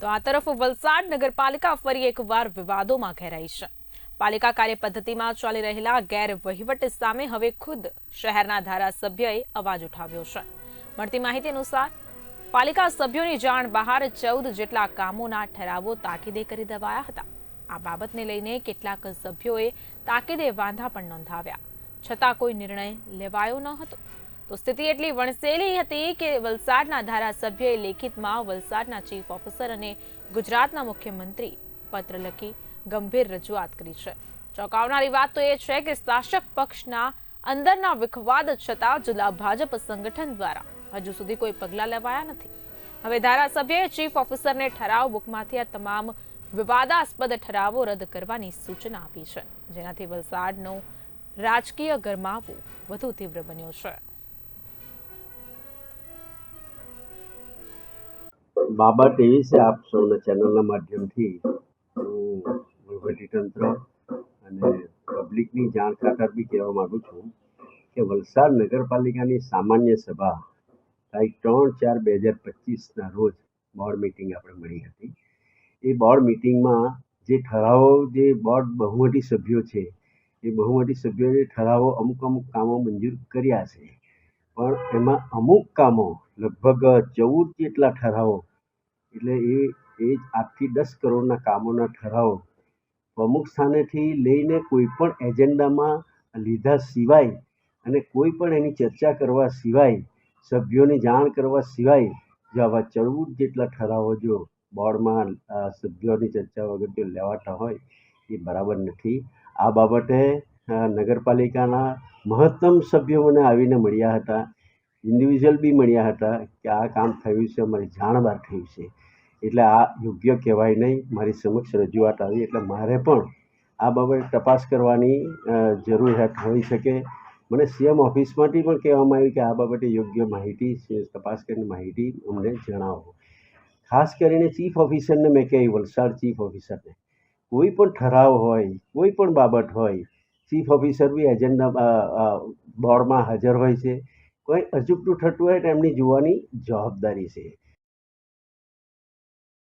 તો આ તરફ વલસાડ નગરપાલિકા ફરી એકવાર વિવાદોમાં ઘેરાઈ છે. પાલિકા કાર્યપદ્ધતિમાં ચાલી રહેલા ગેરવહીવટ સામે હવે ખુદ શહેરના ધારાસભ્યએ અવાજ ઉઠાવ્યો છે. મળતી માહિતી અનુસાર, પાલિકા સભ્યોની જાણ બહાર ચૌદ જેટલા કામોના ઠરાવો તાકીદે કરી દેવાયા હતા. આ બાબતને લઈને કેટલાક સભ્યોએ તાકીદે વાંધા પણ નોંધાવ્યા. છતાં કોઈ નિર્ણય લેવાયો ન હતો. તો સ્થિતિ એટલી વણસેલી હતી કે વલસાડના ધારાસભ્યએ લેખિતમાં વલસાડના ચીફ ઓફિસર અને ગુજરાતના મુખ્યમંત્રી પત્ર લખી ગંભીર રજૂઆત કરી છે. ચોંકાવનારી વાત તો એ છે કે શાસક પક્ષના અંદરના વિખવાદ છતાં જિલ્લા ભાજપ સંગઠન દ્વારા હજુ સુધી કોઈ પગલાં લેવાયા નથી. હવે ધારાસભ્યએ ચીફ ઓફિસરને ઠરાવ બુકમાંથી આ તમામ વિવાદાસ્પદ ઠરાવો રદ કરવાની સૂચના આપી છે, જેનાથી વલસાડનો રાજકીય ગરમાવો વધુ તીવ્ર બન્યો છે. બાબત ટીવી છે, આપ સૌના ચેનલના માધ્યમથી હું વહીવટીતંત્ર અને પબ્લિકની જાણ ખાતર બી કહેવા માગું છું કે વલસાડ નગરપાલિકાની સામાન્ય સભા તારીખ ત્રણ ચાર બે હજાર પચીસના રોજ બોર્ડ મિટિંગ આપણે મળી હતી. એ બોર્ડ મિટિંગમાં જે ઠરાવો, જે બોર્ડ બહુમતી સભ્યો છે, એ બહુમતી સભ્યોએ ઠરાવો અમુક અમુક કામો મંજૂર કર્યા છે. પણ એમાં અમુક કામો, લગભગ ચૌદ જેટલા ઠરાવો એટલે એ એ જ આઠથી દસ કરોડના કામોના ઠરાવો પ્રમુખ સ્થાનેથી લઈને કોઈ પણ એજન્ડામાં લીધા સિવાય અને કોઈ પણ એની ચર્ચા કરવા સિવાય, સભ્યોની જાણ કરવા સિવાય જો આવા ચળવું જેટલા ઠરાવો જો બોર્ડમાં સભ્યોની ચર્ચા વગર જો લેવાતા હોય, એ બરાબર નથી. આ બાબતે નગરપાલિકાના મહત્તમ સભ્યો મને આવીને મળ્યા હતા. ઇન્ડિવિજ્યુઅલ બી મળ્યા હતા કે આ કામ થયું છે અમારી જાણ બહાર થયું છે. એટલે આ યોગ્ય કહેવાય નહીં, મારી સમક્ષ રજૂઆત આવી. એટલે મારે પણ આ બાબતે તપાસ કરવાની જરૂરિયાત હોઈ શકે. મને સીએમ ઓફિસમાંથી પણ કહેવામાં આવ્યું કે આ બાબતે યોગ્ય માહિતી તપાસ કરીને માહિતી અમને જણાવો. ખાસ કરીને ચીફ ઓફિસરને મેં કહી વલસાડ ચીફ ઓફિસરને. કોઈ પણ ઠરાવ હોય, કોઈ પણ બાબત હોય, ચીફ ઓફિસર બી એજન્ડા બોર્ડમાં હાજર હોય છે. કોઈ અચૂકતું થતું હોય તો એમની જોવાની જવાબદારી છે.